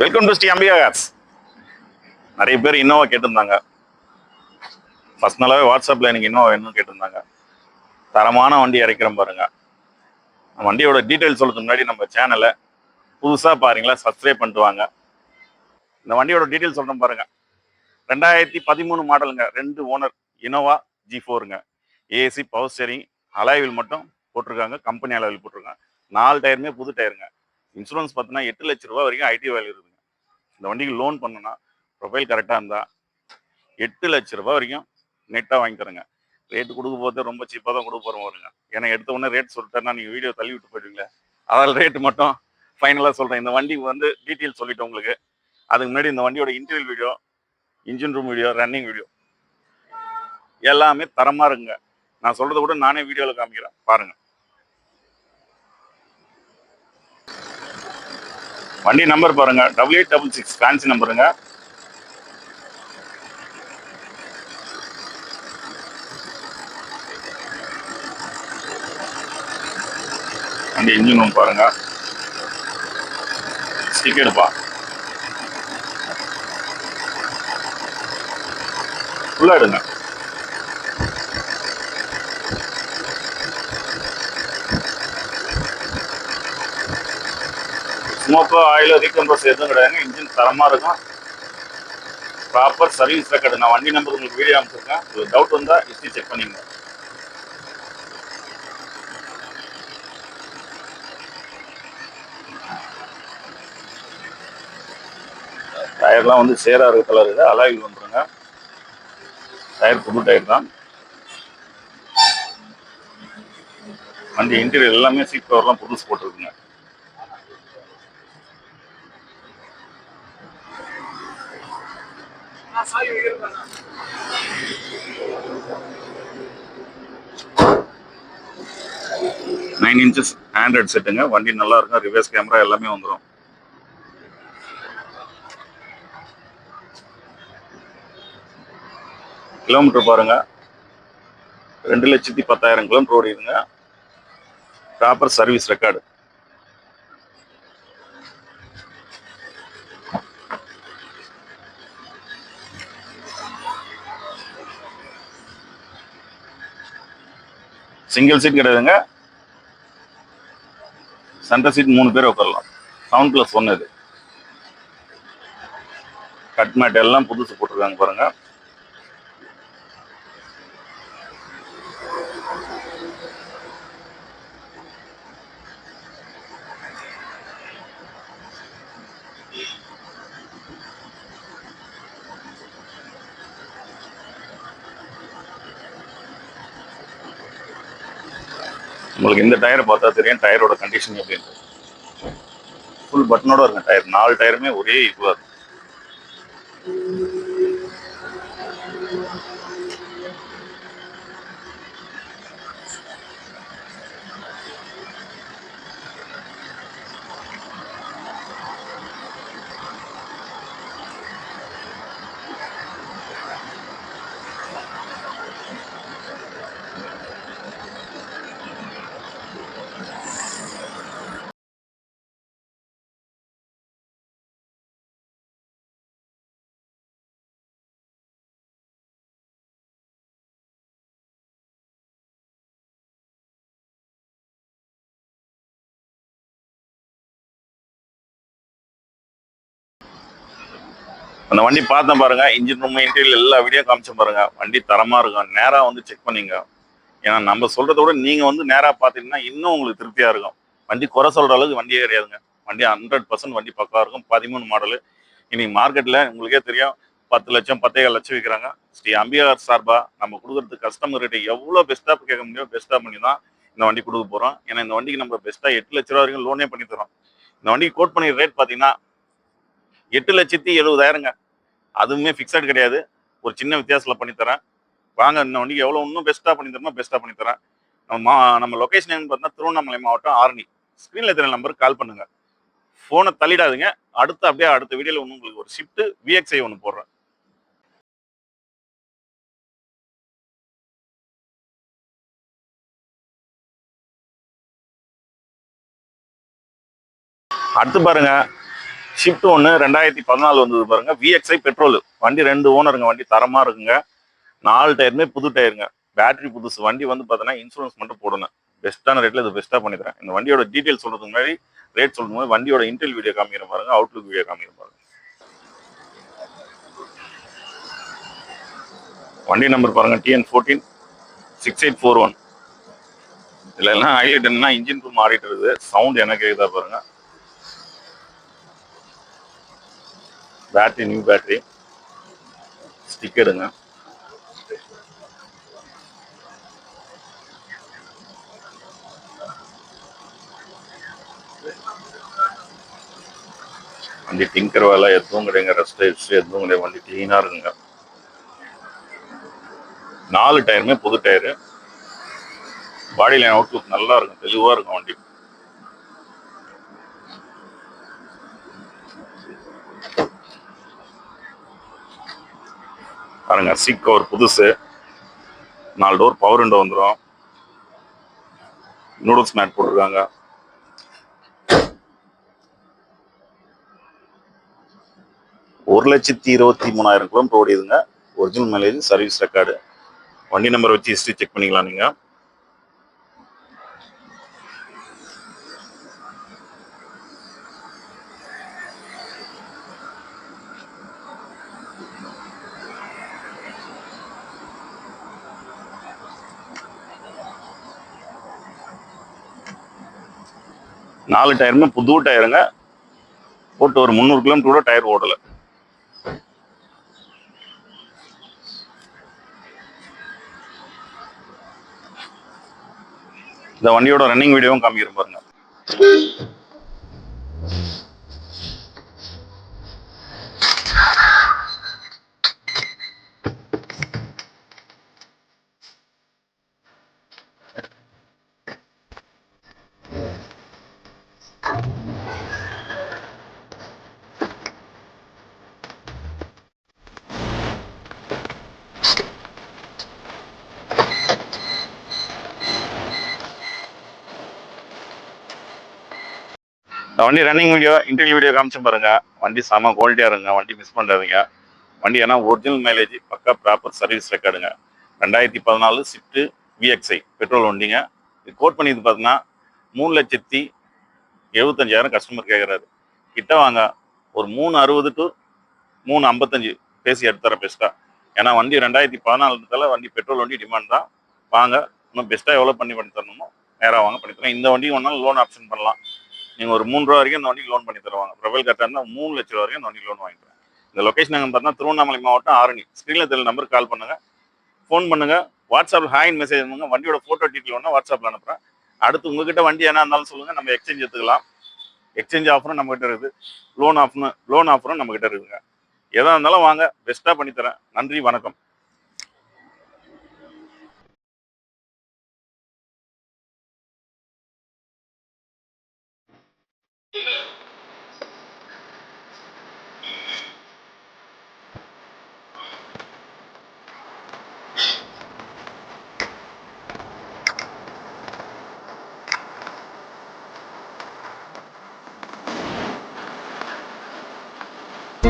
Welcome to Sri Ambika cars நிறைய பேர் Innova கேட்டிருந்தாங்க. பர்சனலாகவே வாட்ஸ்அப்பில் எனக்கு இன்னோவா வேணும்னு கேட்டிருந்தாங்க. தரமான வண்டி இறக்கிறோம் பாருங்க. வண்டியோட டீட்டெயில் சொல்கிறதுக்கு முன்னாடி நம்ம சேனலை புதுசாக பாருங்களா சப்ஸ்கிரைப் பண்ணிட்டு வாங்க. இந்த வண்டியோட டீட்டெயில் சொல்கிறேன் பாருங்க. ரெண்டாயிரத்தி பதிமூணு மாடலுங்க. ரெண்டு owner Innova G ஃபோருங்க AC power steering alloy wheel மட்டும் போட்டிருக்காங்க கம்பெனி அலாவில் போட்டிருக்காங்க. நாலு டயருமே புது டயருங்க இன்சூரன்ஸ் பார்த்தீங்கன்னா எட்டு லட்ச ரூபா வரைக்கும் ஐடி வேல்யூ இருக்குதுங்க இந்த வண்டிக்கு லோன் பண்ணணும்னா ப்ரொஃபைல் கரெக்டாக இருந்தால் எட்டு லட்ச ரூபா வரைக்கும் நெட்டாக வாங்கி தருங்க. ரேட்டு கொடுக்க போது ரொம்ப சீப்பாக தான் கொடுக்க போகிறோம் வருங்க ஏன்னா எடுத்த உடனே ரேட் சொல்லிட்டேன்னா நீங்கள் வீடியோ தள்ளி விட்டு போயிடுவீங்களே அதால் ரேட்டு மட்டும் ஃபைனலாக சொல்கிறேன் இந்த வண்டிக்கு வந்து டீட்டெயில் சொல்லிட்டேன் உங்களுக்கு. அதுக்கு முன்னாடி இந்த வண்டியோட interview video engine room video running video எல்லாமே தரமாக இருக்குங்க. நான் சொல்கிறத கூட நானே வீடியோவில் காமிக்கிறேன். பாருங்கள் வண்டி நம்பர் பாருங்க. Double eight double six fancy நம்பருங்க வண்டி இன்ஜின் ரூம் பாருங்க. ஸ்டிக்கர்ப்பா ஃபுல்லாக எடுங்க. ஸ்மோக்கோ ஆயிலோ ரீகம்பர்ஸ் எதுவும் கிடையாதுங்க. இன்ஜின் தரமாக இருக்கும். ப்ராப்பர் சர்வீஸ் ரெக்கார்டு நான் வண்டி நம்பர் உங்களுக்கு வீடியோ அனுப்பிச்சிருக்கேன். உங்களுக்கு டவுட் வந்தால் ஹிஸ்ட்ரி செக் பண்ணிங்க டயர்லாம் வந்து சேராக இருக்க கலர் இது. அலாயில் வந்துடுங்க டயர் புது டயர் தான். வண்டி இன்டீரியர் எல்லாமே சீட் கவர்லாம் புதுசு போட்டிருக்குங்க. நைன் இன்ச்சஸ் ஆண்ட்ராய்ட் செட்டுங்க வண்டி நல்லா இருக்கும். ரிவர்ஸ் கேமரா எல்லாமே வந்துடும் கிலோமீட்டர் பாருங்க. ரெண்டு லட்சத்தி பத்தாயிரம் kilometre ஓடிடுங்க. Proper service record single seat கிடையாதுங்க. சென்டர் சீட் மூணு பேர் உட்காரலாம். செவன் பிளஸ் ஒன்று இது. கட் மேட் எல்லாம் புதுசு போட்டிருக்காங்க பாருங்க. உங்களுக்கு இந்த டயரை பார்த்தா தெரியும் டயரோட கண்டிஷன் எப்படின்றது ஃபுல் பட்டனோட இருக்கும் டயர். நாலு டயருமே ஒரே இதுவாக இருக்கும். அந்த வண்டி பார்த்தேன் பாருங்க. இன்ஜின் ரூம் இன்டீரியல் எல்லா வீடியோ காமிச்சேன் பாருங்க. வண்டி தரமா இருக்கும். நேராக வந்து செக் பண்ணிங்க. ஏன்னா நம்ம சொல்றத விட நீங்க வந்து நேராக பார்த்தீங்கன்னா இன்னும் உங்களுக்கு திருப்தியா இருக்கும். வண்டி குறை சொல்ற அளவுக்கு வண்டியே கிடையாதுங்க வண்டி ஹண்ட்ரட் பர்சன்ட் வண்டி பக்கம் இருக்கும். பதிமூணு மாடலு இன்னைக்கு மார்க்கெட்ல உங்களுக்கே தெரியும். பத்து லட்சம் பத்தேகால் லட்சம் விற்கிறாங்க ஸ்ரீ அம்பிகார் சார்பா நம்ம கொடுக்குறது கஸ்டமர் ரேட்டை எவ்வளோ பெஸ்ட்டாக கேட்க முடியும் பெஸ்ட்டாக பண்ணி தான் இந்த வண்டி கொடுக்க போகிறோம் ஏன்னா இந்த வண்டிக்கு நம்ம பெஸ்ட்டாக எட்டு லட்ச ரூபா வரைக்கும் லோனே பண்ணி தரோம். இந்த வண்டிக்கு கோட் பண்ணி ரேட் பார்த்தீங்கன்னா எட்டு லட்சத்தி எழுபதாயிரங்க. அதுவுமே ஃபிக்ஸட் கிடையாது. ஒரு சின்ன வித்தியாசத்தில் பண்ணித்தரேன் வாங்க இந்த வண்டிக்கு எவ்வளோ இன்னும் பெஸ்ட்டாக பண்ணி பெஸ்ட்டாக பண்ணித்தரேன் நம்ம மா நம்ம லொக்கேஷன் என்னன்னு பார்த்தீங்கன்னா திருவண்ணாமலை மாவட்டம் ஆரணி. ஸ்க்ரீனில் தெரியல நம்பருக்கு கால் பண்ணுங்கள் ஃபோனை தள்ளிடாதுங்க. அடுத்து அப்படியே அடுத்த வீடியோவில் ஒன்று உங்களுக்கு ஒரு ஷிஃப்ட் விஎக்ஸ்ஐ ஒன்று போடுறேன். அடுத்து பாருங்கள் ஷிஃப்ட் ஒன்று ரெண்டாயிரத்தி பதினாலு வந்தது பாருங்கள் விஎக்ஸ்ஐ பெட்ரோல் வண்டி ரெண்டு ஓனருங்க. வண்டி தரமாக இருக்குங்க. நாலு டயருமே புது டயருங்க பேட்டரி புதுசு. வண்டி வந்து பார்த்தீங்கன்னா இன்சூரன்ஸ் மட்டும் போடணும். பெஸ்ட்டான ரேட்டில் இது பெஸ்ட்டாக பண்ணிக்கிறேன். இந்த வண்டியோட டீட்டெயில் சொல்கிறதுக்கு முன்னாடி ரேட் சொல்லும் போது வண்டியோட இன்டெல் வீடியோ காமிக்கிற பாருங்க. அவுட்லுக் வீடியோ காமிக்கிற பாருங்க. வண்டி நம்பர் பாருங்க. TN fourteen six eight four one இதில் எல்லாம் ஹைலைட் என்னன்னா இன்ஜின் ரூம் ஆடிட்டு இருக்குது. சவுண்ட் என்ன கேட்குதா பாருங்கள் பேட்டரி நியூ பேட்டரி ஸ்டிக்கருங்க வண்டி டிங்கர் வேலை எதுவும் கிடையாது. ரெஸ்ட் டைப்ஸ் எதுவும் கிடையாது. வண்டி க்ளீனாக இருக்குங்க. நாலு டயருமே புது டயரு பாடி லைன் அவுட்லுக் நல்லா இருக்கும். தெளிவாக இருக்கும் வண்டி. பாருங்க சீட் கவர் புதுசு. நாலு டோர் பவர் விண்டோ வந்துடும் நூடுல்ஸ் மேட் போட்டிருக்காங்க. ஒரு லட்சத்தி இருபத்தி மூணாயிரம் கிலோமீட்டர் ஓடிதுங்க. ஒரிஜினல் மைலேஜ் சர்வீஸ் ரெக்கார்டு வண்டி நம்பர் வச்சு ஹிஸ்ட்ரி செக் பண்ணிக்கலாம் நீங்கள் நாலு டயருமே புது டயருங்க. போட்டு ஒரு முந்நூறு கிலோமீட்டர் கூட டயர் ஓடல. இந்த வண்டியோட ரன்னிங் வீடியோவும் காமிக்கிறேன் பாருங்க. வண்டி ரன்னிங் வீடியோ இன்டர்வியூ வீடியோ காமிச்சு பாருங்க. வண்டி செம குவாலிட்டியா இருங்க வண்டி மிஸ் பண்ணாதீங்க வண்டி ஏன்னா ஒரிஜினல் மைலேஜ் பக்கா ப்ராப்பர் சர்வீஸ் ரெக்கார்டுங்க ரெண்டாயிரத்தி பதினாலு ஸ்விஃப்ட் விஎக்ஸ்ஐ பெட்ரோல் வண்டிங்க. இது கோட் பண்ணிது பார்த்தீங்கன்னா மூணு லட்சத்தி எழுபத்தஞ்சாயிரம் கஸ்டமர் கேட்குறாரு கிட்ட வாங்க. ஒரு மூணு அறுபது டு மூணு ஐம்பத்தஞ்சு பேசி எடுத்துற பெஸ்ட்டாக ஏன்னா வண்டி ரெண்டாயிரத்தி பதினாலுல வண்டி பெட்ரோல் வண்டி டிமாண்ட் தான். வாங்க. இன்னும் பெஸ்ட்டாக எவ்வளோ பண்ணி பண்ணி தரணுமோ நேராக வாங்க. பண்ணி தரேன் இந்த வண்டி ஒன்றாலும் லோன் ஆப்ஷன் பண்ணலாம். நீங்கள் ஒரு மூணு ரூபா வரைக்கும் இந்த வண்டிக்கு லோன் பண்ணி தருவாங்க. ப்ரொஃபைல் கரெக்டாக இருந்தால் மூணு லட்ச ரூபா வரைக்கும் இந்த வண்டிக்கு லோன் வாங்கிக்கிறேன் இந்த லொக்கேஷன் எங்கே பார்த்தா திருவண்ணாமலை மாவட்டம் ஆரணி. ஸ்க்ரீனில் தெரியல நம்பருக்கு கால் பண்ணுங்க. ஃபோன் பண்ணுங்க. வாட்ஸ்அப்பில் ஹாயின் மெசேஜ் பண்ணுங்க. வண்டியோட ஃபோட்டோ டீட்டெயில் ஒன்று வாட்ஸ்அப்பில் அனுப்புகிறேன் அடுத்து உங்ககிட்ட வண்டி என்ன இருந்தாலும் சொல்லுங்கள் நம்ம எக்ஸ்சேஞ்ச் எடுத்துக்கலாம். எக்ஸ்சேஞ்ச் ஆஃபரும் நம்மகிட்ட இருக்குது. லோன் ஆஃப்னு லோன் ஆஃபரும் நம்மகிட்ட இருக்குதுங்க இருக்குங்க இருந்தாலும் வாங்க. பெஸ்ட்டாக பண்ணித்தரேன் நன்றி வணக்கம். Amen.